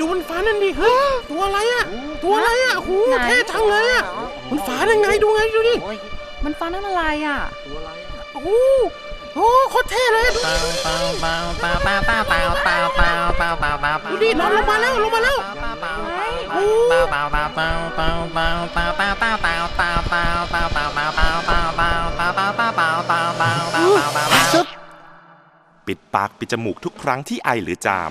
ดูมันฟ้านั่นดิเฮ้ยตัวอะไรอะตัวอะไรอะโอ้โหเท่จังเลยอะมันฟ้ายังไงดูไงดูดิมันฟ้านั่นอะไรอะ ตัวอะไรอะโอ้โหโอ้โคตรเท่เลยดูดิดูดิดูดิดูดิลงมาแล้วลงมาแล้วโอ้โหปิดปากปิดจมูกทุกครั้งที่ไอหรือจาม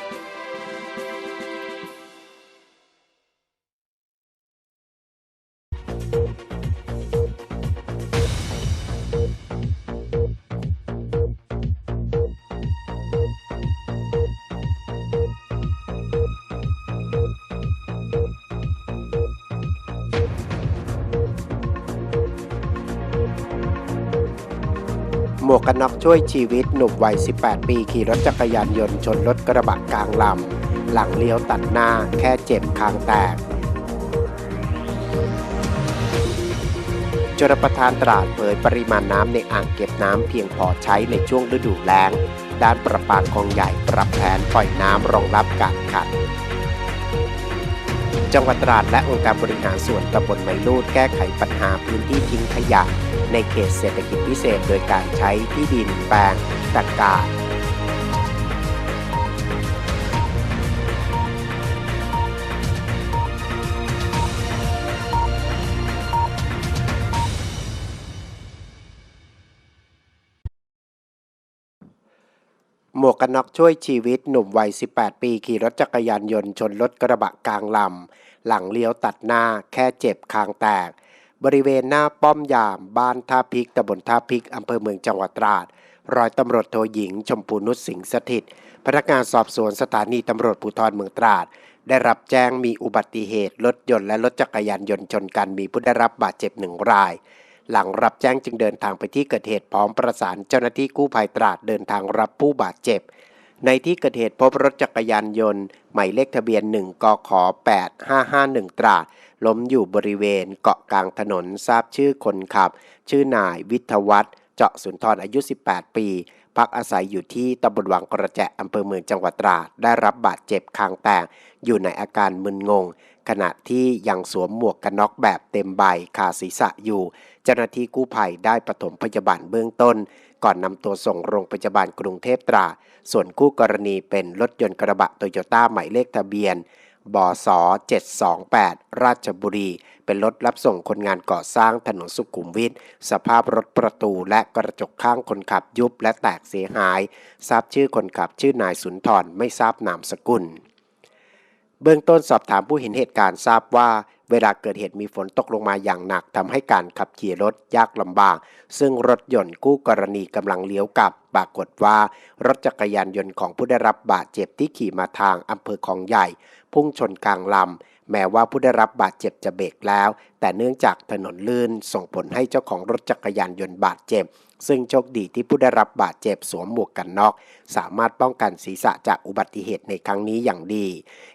วกกันน็อกช่วยชีวิตหนุ่มวัย 18 ปีขี่รถจักรยานยนต์ชนรถกระบะกลางลำ หลังเลี้ยวตัดหน้าแค่เจ็บคางแตกจรประทานตราดเผยปริมาณน้ำในอ่างเก็บน้ำเพียงพอใช้ในช่วงฤดูแล้ง ด้านประปาคลองใหญ่ปรับแผนปล่อยน้ำรองรับการขัด จังหวัดตราดและองค์การบริหารส่วนตำบลไมลูดแก้ไขปัญหาพื้นที่ทิ้งขยะ ในเขตเศรษฐกิจพิเศษโดยการใช้ที่ดินแปลงตะกา หมวกกันน็อกช่วยชีวิตหนุ่มวัย 18 ปี ขี่รถจักรยานยนต์ชนรถกระบะกลางลำ หลังเลี้ยวตัดหน้าแค่เจ็บคางแตก บริเวณหน้าป้อมยาม บ้านท่าพิกตำบลท่าพิกอำเภอเมืองจังหวัดตราด ร้อยตำรวจโทหญิง ชมพูนุชสิงห์สถิต พนักงานสอบสวนสถานีตำรวจภูธรเมืองตราด ได้รับแจ้งมีอุบัติเหตุรถยนต์และรถจักรยานยนต์ชนกันมีผู้ได้รับบาดเจ็บหนึ่งราย หลังรับแจ้งจึงเดินทางไปที่เกิดเหตุพร้อมประสานเจ้าหน้าที่กู้ภัยตราดเดินทางรับผู้บาดเจ็บ ในที่เกิดเหตุพบรถจักรยานยนต์หมายเลขทะเบียน 1กข8551 ตราดล้มอยู่บริเวณเกาะกลางถนนทราบชื่อคนขับ ชื่อนายวิทวัฒน์เจาะสุนทรอายุ 18 ปี พักอาศัยอยู่ที่ตำบลวังกระแจอำเภอเมืองจังหวัดตราดได้รับบาดเจ็บคางแตกอยู่ในอาการมึนงง ขณะที่ยังสวมหมวกกันน็อกแบบเต็มใบคาศีรษะอยู่ เจ้าหน้าที่กู้ภัยได้ปฐมพยาบาลเบื้องต้น ก่อนนำตัวส่งโรงพยาบาลกรุงเทพตรา ส่วนคู่กรณีเป็นรถยนต์กระบะโตโยต้าหมายเลขทะเบียนบศ728 ราชบุรี เป็นรถรับส่งคนงานก่อสร้างถนนสุขุมวิท สภาพรถประตูและกระจกข้างคนขับยุบและแตกเสียหาย ทราบชื่อคนขับชื่อนายสุนทรไม่ทราบนามสกุล เบื้องต้นสอบถามผู้เห็นเหตุการณ์ทราบว่า เวลาเกิดเหตุมีฝนตกลงมาอย่างหนักทำให้การขับขี่รถยากลำบาก ซึ่งรถยนต์คู่กรณีกำลังเลี้ยวกลับ ปรากฏว่า รถจักรยานยนต์ของผู้ได้รับบาดเจ็บที่ขี่มาทางอำเภอคลองใหญ่ พุ่งชนกลางลำ แม้ว่าผู้ได้รับบาดเจ็บจะเบรกแล้ว แต่เนื่องจากถนนลื่นส่งผลให้เจ้าของรถจักรยานยนต์บาดเจ็บ ซึ่งโชคดีที่ผู้ได้รับบาดเจ็บสวมหมวกกันน็อก สามารถป้องกันศีรษะจากอุบัติเหตุในครั้งนี้อย่างดี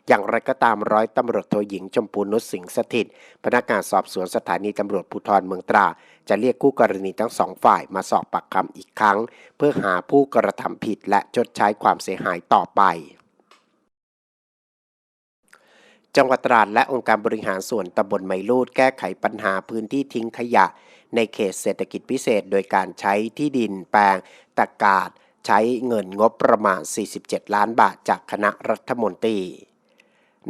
อย่างไรก็ตามร้อยตำรวจโทหญิงชมพูนุชสิงห์สถิต พนักงานสอบสวนสถานีตำรวจภูธรเมืองตรา จะเรียกคู่กรณีทั้งสองฝ่ายมาสอบปากคำอีกครั้ง เพื่อหาผู้กระทำผิดและชดใช้ความเสียหายต่อไป จังหวัดตราดและองค์การบริหารส่วนตำบลไมลูดแก้ไขปัญหาพื้นที่ทิ้งขยะ ในเขตเศรษฐกิจพิเศษ โดยการใช้ที่ดินแปลงตะกาศ ใช้เงินงบประมาณ 47 ล้านบาทจากคณะรัฐมนตรี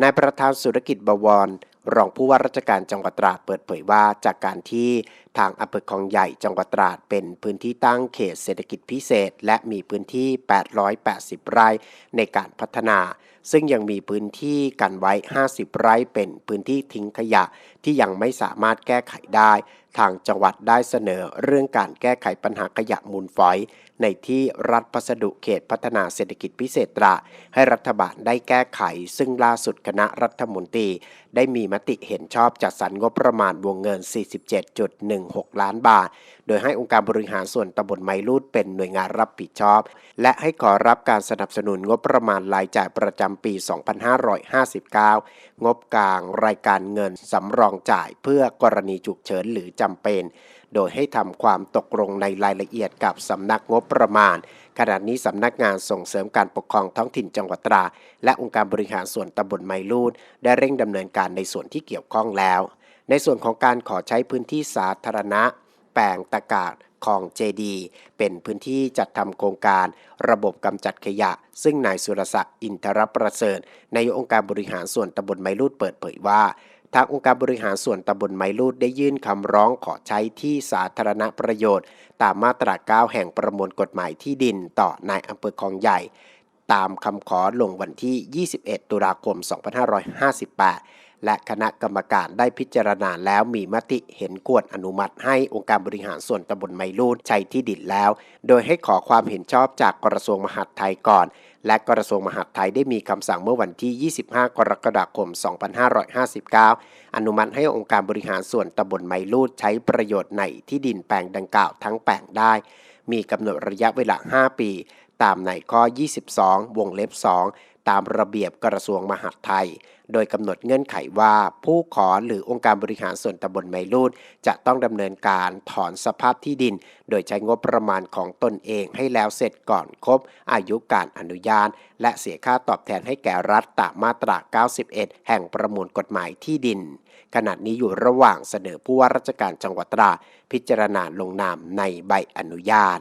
นายประธานสุรกิจบวร รองผู้ว่าราชการจังหวัดตราดเปิดเผยว่าจากการที่ทางอำเภอคลองใหญ่จังหวัดตราดเป็นพื้นที่ตั้งเขตเศรษฐกิจพิเศษ และมีพื้นที่ 880 ไร่ในการพัฒนา ซึ่งยังมีพื้นที่กันไว้ 50 ไร่เป็นพื้นที่ทิ้งขยะที่ยังไม่สามารถแก้ไขได้ ทางจังหวัดได้เสนอเรื่องการแก้ไขปัญหาขยะมูลฝอย ในที่รัฐพัสดุเขตพัฒนาเศรษฐกิจพิเศษตราให้รัฐบาลได้แก้ไข ซึ่งล่าสุดคณะรัฐมนตรี ได้มีมติเห็นชอบจัดสรรงบประมาณวงเงิน 47.16 ล้านบาท โดยให้องค์การบริหารส่วนตำบลไมลูดเป็นหน่วยงานรับผิดชอบ และให้ขอรับการสนับสนุนงบประมาณรายจ่ายประจำปี 2559 งบกลางรายการเงินสำรองจ่ายเพื่อกรณีฉุกเฉินหรือจำเป็น โดยให้ทำความตกลงในรายละเอียดกับสำนักงบประมาณ ขณะนี้สำนักงานส่งเสริมการปกครองท้องถิ่นจังหวัดตรา และองค์การบริหารส่วนตำบลไมลูดได้เร่งดำเนินการในส่วนที่เกี่ยวข้องแล้ว ในส่วนของการขอใช้พื้นที่สาธารณะ แปลงตะกาศคลองเจดี เป็นพื้นที่จัดทำโครงการ ระบบกำจัดขยะ ซึ่งนายสุรศักดิ์อินทรประเสริฐนายองค์การบริหารส่วนตำบลไมลูดเปิดเผยว่า ทางองค์การบริหารส่วนตำบลไมลูดได้ยื่นคำร้องขอใช้ที่สาธารณประโยชน์ ตามมาตรา 9 แห่งประมวลกฎหมายที่ดินต่อนายอำเภอคลองใหญ่ ตามคำขอลงวันที่ 21 ตุลาคม 2558 และคณะกรรมการได้พิจารณาแล้วมีมติเห็นควรอนุมัติให้องค์การบริหารส่วนตำบลไมลูดใช้ที่ดินแล้ว โดยให้ขอความเห็นชอบจากกระทรวงมหาดไทยก่อน และกระทรวงมหาดไทยได้มีคำสั่งเมื่อวันที่ 25 กรกฎาคม 2559 อนุมัติให้องค์การบริหารส่วนตำบลไมลูดใช้ประโยชน์ในที่ดินแปลงดังกล่าวทั้งแปลงได้ มีกำหนดระยะเวลา 5 ปี ตามในข้อ 22 วงเล็บ 2 ตามระเบียบกระทรวงมหาดไทย โดยกำหนดเงื่อนไขว่าผู้ขอหรือองค์การบริหารส่วนตำบลไมลูดจะต้องดำเนินการถอนสภาพที่ดิน โดยใช้งบประมาณของตนเองให้แล้วเสร็จก่อนครบอายุการอนุญาต และเสียค่าตอบแทนให้แก่รัฐตามมาตรา 91 แห่งประมวลกฎหมายที่ดิน ขณะนี้อยู่ระหว่างเสนอผู้ว่าราชการจังหวัดตรา พิจารณาลงนามในใบอนุญาต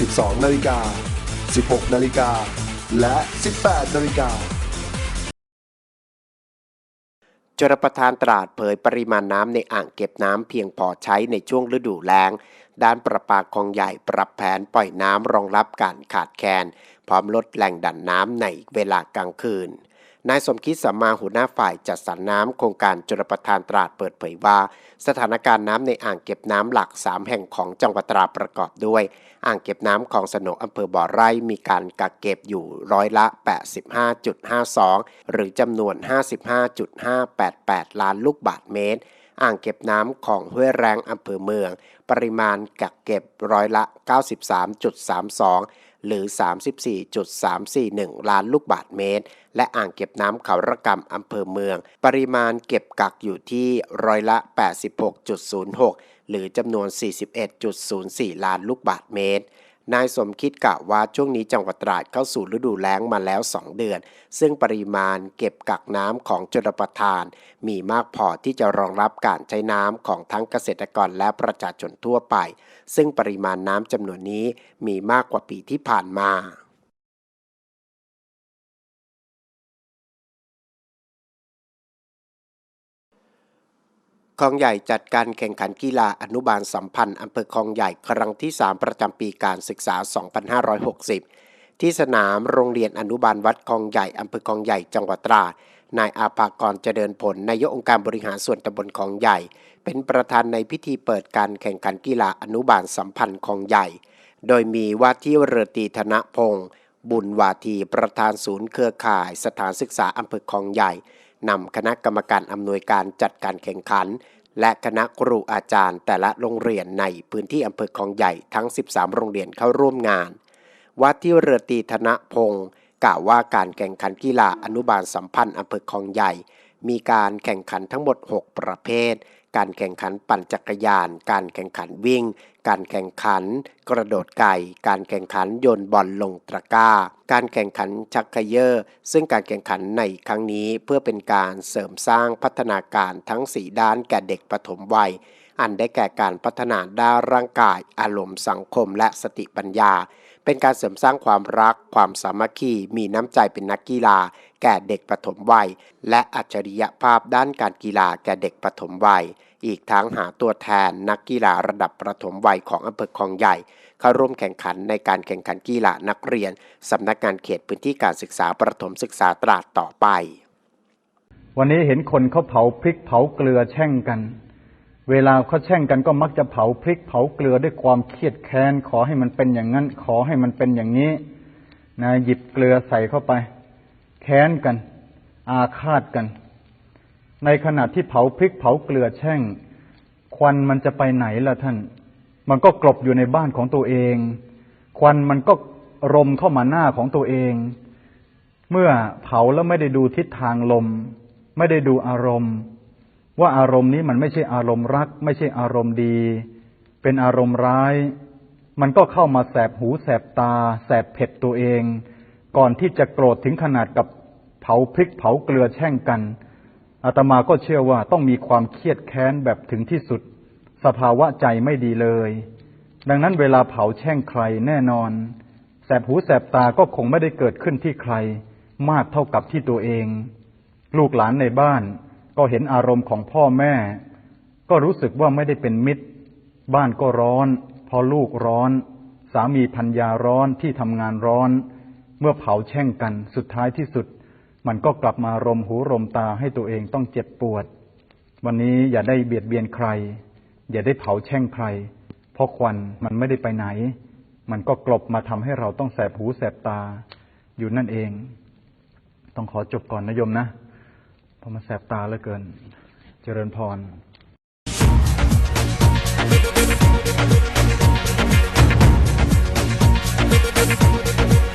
12 นาฬิกา 16 นาฬิกา และ 18 นาฬิกาจรประทานตราดเผยปริมาณน้ำในอ่างเก็บน้ำเพียงพอใช้ในช่วงฤดูแล้ง ด้านประปาคลองใหญ่ปรับแผนปล่อยน้ำรองรับการขาดแคลน พร้อมลดแหล่งดันน้ำในเวลากลางคืน นายสมคิดสัมมาหัวหน้าฝ่ายจัดสรรน้ำโครงการจรประทานตราดเปิดเผยว่า สถานการณ์น้ำในอ่างเก็บน้ำหลัก 3 แห่งของจังหวัดตราดประกอบด้วย อ่างเก็บน้ำของสนอำเภอบ่อไร่มีการกักเก็บอยู่ร้อยละ 85.52 หรือจำนวน 55.588 ล้านลูกบาทเมตร อ่างเก็บน้ำของห้วยแรงอำเภอเมือง ปริมาณกักเก็บร้อยละ 93.32 หรือ 34.341 ล้านลูกบาทเมตร และอ่างเก็บน้ำเขาระกำอำเภอเมือง ปริมาณเก็บกักอยู่ที่ร้อยละ 86.06 หรือจำนวน 41.04 ล้านลูกบาทเมตร นายสมคิดกล่าวว่าช่วงนี้จังหวัดตราดเข้าสู่ฤดูแล้งมาแล้ว 2 เดือน ซึ่งปริมาณเก็บกักน้ำของจรประทาน มีมากพอที่จะรองรับการใช้น้ำของทั้งเกษตรกรและประชาชนทั่วไป ซึ่งปริมาณน้ำจำนวนนี้มีมากกว่าปีที่ผ่านมา คลองใหญ่จัดการแข่งขันกีฬาอนุบาลสัมพันธ์อำเภอคลองใหญ่ครั้งที่ 3 ประจำปีการศึกษา 2560 ที่สนามโรงเรียนอนุบาลวัดคลองใหญ่อำเภอคลองใหญ่จังหวัดตราดนายอาภากรเจริญผลนายกองค์การบริหารส่วนตำบลคลองใหญ่ เป็นประธานในพิธีเปิดการแข่งขันกีฬาอนุบาลสัมพันธ์คลองใหญ่ โดยมีว่าที่เรือตีธนพงศ์บุญวาทีประธานศูนย์เครือข่าย สถานศึกษาอำเภอคลองใหญ่ นำคณะกรรมการอำนวยการจัดการแข่งขัน และคณะครูอาจารย์แต่ละโรงเรียนในพื้นที่อำเภอคลองใหญ่ทั้ง 13 โรงเรียนเข้าร่วมงาน วัดที่เรือตีธนพงศ์กล่าวว่าการแข่งขันกีฬาอนุบาลสัมพันธ์อำเภอคลองใหญ่ มีการแข่งขันทั้งหมด 6 ประเภท การแข่งขันปั่นจักรยาน การแข่งขันวิ่ง การแข่งขันกระโดดไก่ การแข่งขันโยนบอลลงตะกร้า การแข่งขันชักเขยอซึ่งการแข่งขันในครั้งนี้เพื่อเป็นการเสริมสร้างพัฒนาการทั้ง 4 ด้านแก่เด็กปฐมวัย อันได้แก่การพัฒนาด้านร่างกาย อารมณ์สังคมและสติปัญญา เป็นการเสริมสร้างความรัก ความสามัคคี มีน้ำใจเป็นนักกีฬา แก่เด็กปฐมวัย และอัจฉริยภาพด้านการกีฬาแก่เด็กปฐมวัย อีกทั้งหาตัวแทนนักกีฬาระดับประถมวัยของอำเภอคลองใหญ่ เข้าร่วมแข่งขันในการแข่งขันกีฬานักเรียนสำนักงานเขตพื้นที่การศึกษาประถมศึกษาตราดต่อไป วันนี้เห็นคนเขาเผาพริกเผาเกลือแช่งกัน เวลาเขาแช่งกันก็มักจะเผาพริกเผาเกลือด้วยความเครียดแค้น ขอให้มันเป็นอย่างนั้น ขอให้มันเป็นอย่างนี้นะหยิบเกลือใส่เข้าไป แค้นกัน อาฆาตกัน ในขณะที่เผาพริกเผาเกลือแช่ง ควันมันจะไปไหนล่ะท่าน มันก็กลบอยู่ในบ้านของตัวเอง ควันมันก็รมเข้ามาหน้าของตัวเอง เมื่อเผาแล้วไม่ได้ดูทิศทางลม ไม่ได้ดูอารมณ์ ว่าอารมณ์นี้มันไม่ใช่อารมณ์รัก ไม่ใช่อารมณ์ดี เป็นอารมณ์ร้าย มันก็เข้ามาแสบหูแสบตา แสบเผ็ดตัวเอง ก่อนที่จะโกรธถึงขนาดกับเผาพริกเผาเกลือแช่งกันอาตมาก็เชื่อว่าต้องมีความเครียดแค้นแบบถึงที่สุด สภาวะใจไม่ดีเลย ดังนั้นเวลาเผาแช่งใครแน่นอน แสบหูแสบตาก็คงไม่ได้เกิดขึ้นที่ใคร มากเท่ากับที่ตัวเอง ลูกหลานในบ้าน ก็เห็นอารมณ์ของพ่อแม่ ก็รู้สึกว่าไม่ได้เป็นมิตร บ้านก็ร้อน พอลูกร้อน สามีพัญญาร้อนที่ทำงานร้อน เมื่อเผาแช่งกันสุดท้ายที่สุด มันก็กลับมารมหูรมตาให้ตัวเองต้องเจ็บปวด วันนี้อย่าได้เบียดเบียนใคร อย่าได้เผาแช่งใคร เพราะควันมันไม่ได้ไปไหน มันก็กลบมาทำให้เราต้องแสบหูแสบตา อยู่นั่นเอง ต้องขอจบก่อนนะโยมนะ ราะมันแสบตาเหลือเกิน เจริญพร Thank